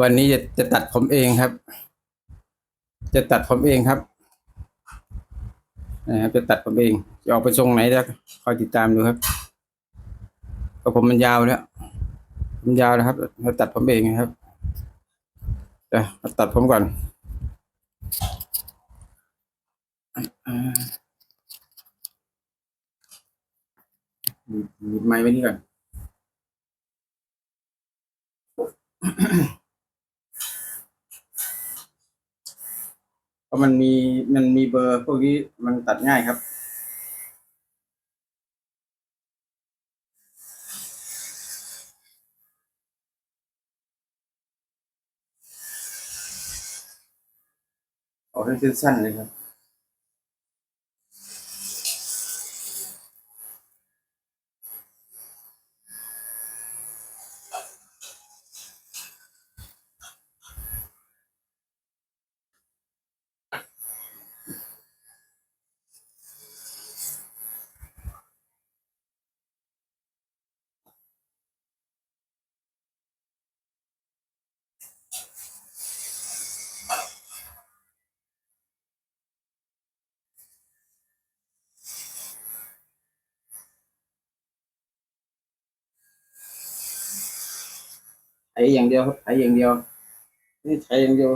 วันนี้จะจะตัดผมเองครับ จะตัดผมเองครับนะครับจะตัดผมเองจะออกไปทรงไหนจะคอยติดตามดูครับก็ผมมันยาวแล้วมันยาวแล้วครับเราตัดผมเองครับเดี๋ยวมาตัดผมก่อนอ่าหยิบหยิบไม้ไว้นี่ก่อน เพราะมันมีมันมีเบอร์พวกนี้มันตัดง่ายครับ เอาให้สั้นๆเลยครับ ใช้อย่างเดีย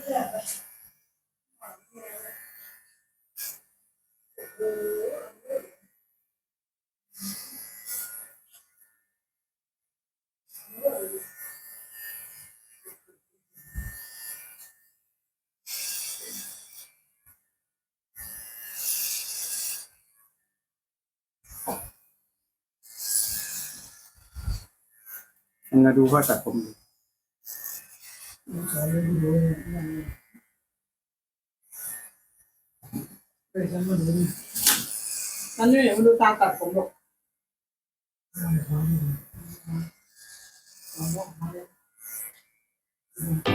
งเดียว นี่ใช้อย่างเดียว มาดูว่าตัดผม ดูอันนี้มาดูตาตัดผมหรอก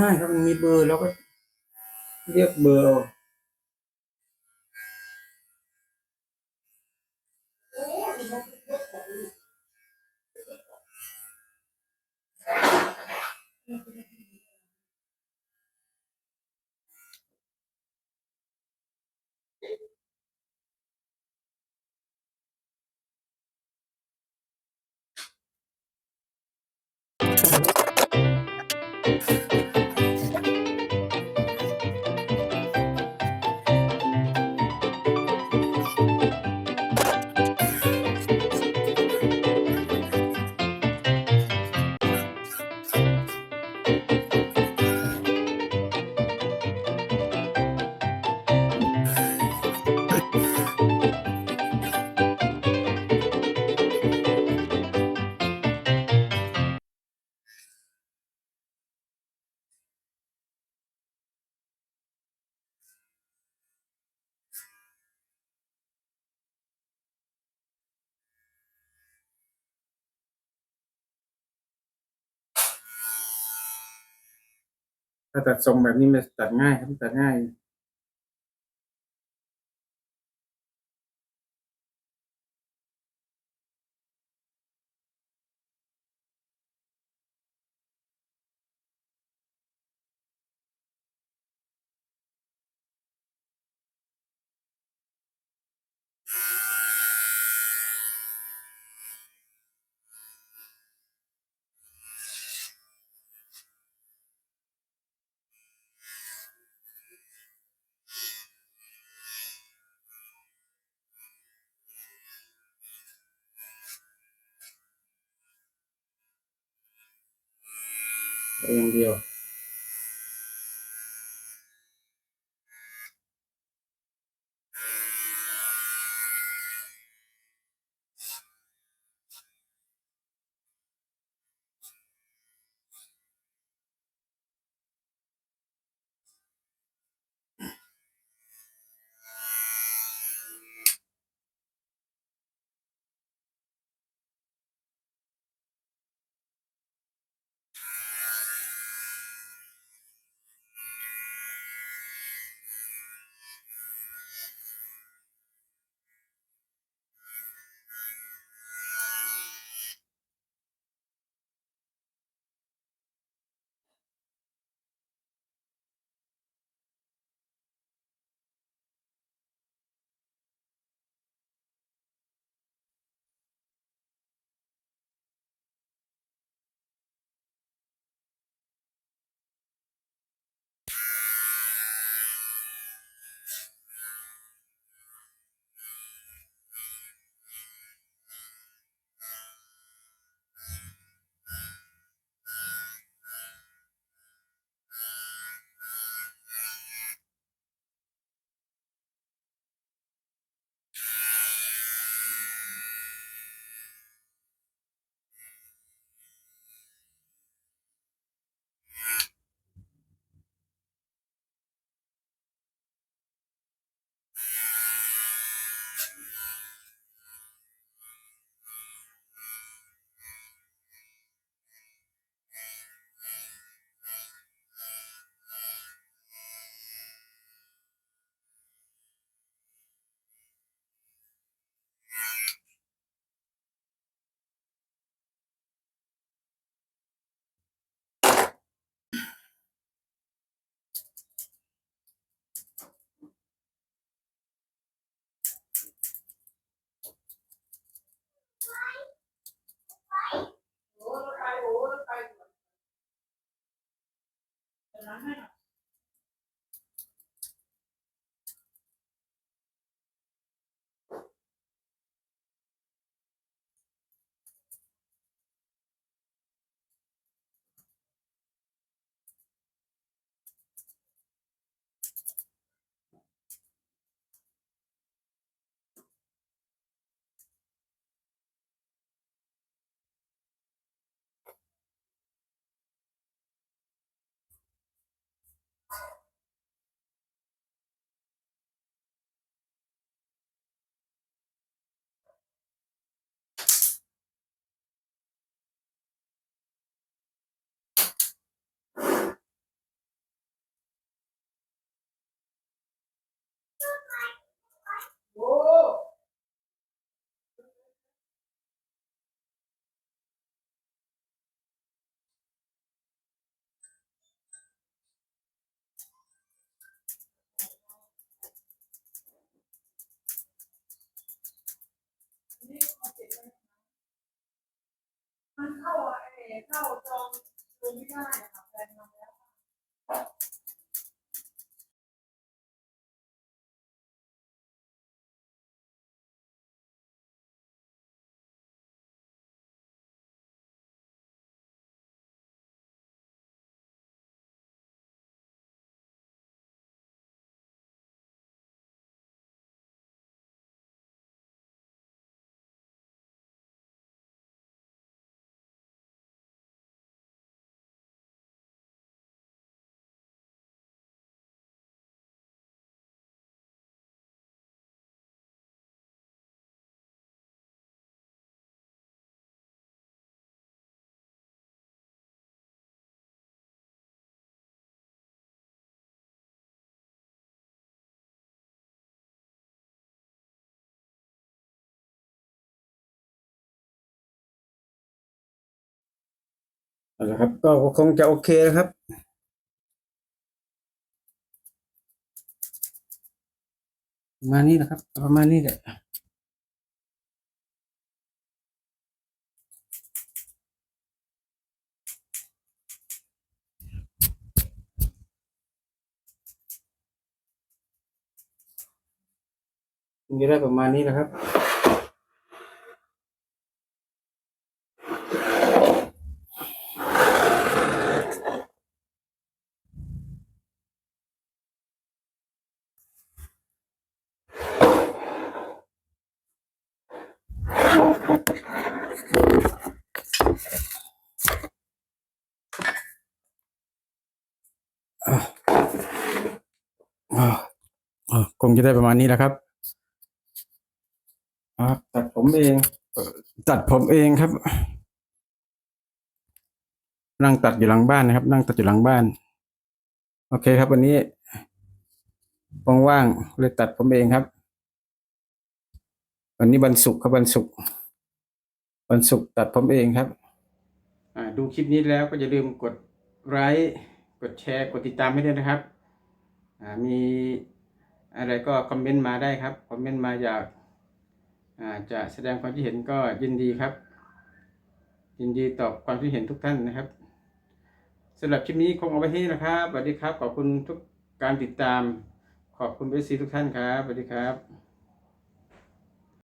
ง่ายๆ ถ้ามันมีเบอร์เราก็เรียกเบอร์ ถ้าตัดทรงแบบนี้มันตัดง่ายครับตัดง่าย องเดียว and I had a เข้าจองดูไม่ได้อะค่ะแฟนทำแล้วาละครับ ก็คงจะโอเคนะครับประมาณนี้นะครับ ประมาณนี้แหละจะได้ประมาณนี้นะครับ อ่าอ่าค งจะได้ประมาณนี้แหละครับอ่าตัดผมเองเอ่อตัดผมเองครับ นั่งตัดอยู่หลังบ้านนะครับ นั่งตัดอยู่หลังบ้าน โอเคครับ วันนี้ว่างๆเลยตัดผมเองครับ วันนี้วันศุกร์ครับวันศุกร์วันศุกร์ตัดผมเองครับอ่าดูคลิปนี้แล้วก็อย่าลืมกดไลค์กดแชร์ กดติดตามให้ด้วยนะครับอ่ามี อะไรก็คอมเมนต์มาได้ครับ คอมเมนต์มาอยากาจะแสดงความคิดเห็นก็ยินดีครับ ยินดีตอบความคิดเห็นทุกท่านนะครับสำหรับคลิปนี้คงเอาไว้ที่นี่นะครับสวัสดีครับ ขอบคุณทุกการติดตาม ขอบคุณเอซีทุกท่านครับสวัสดีครับ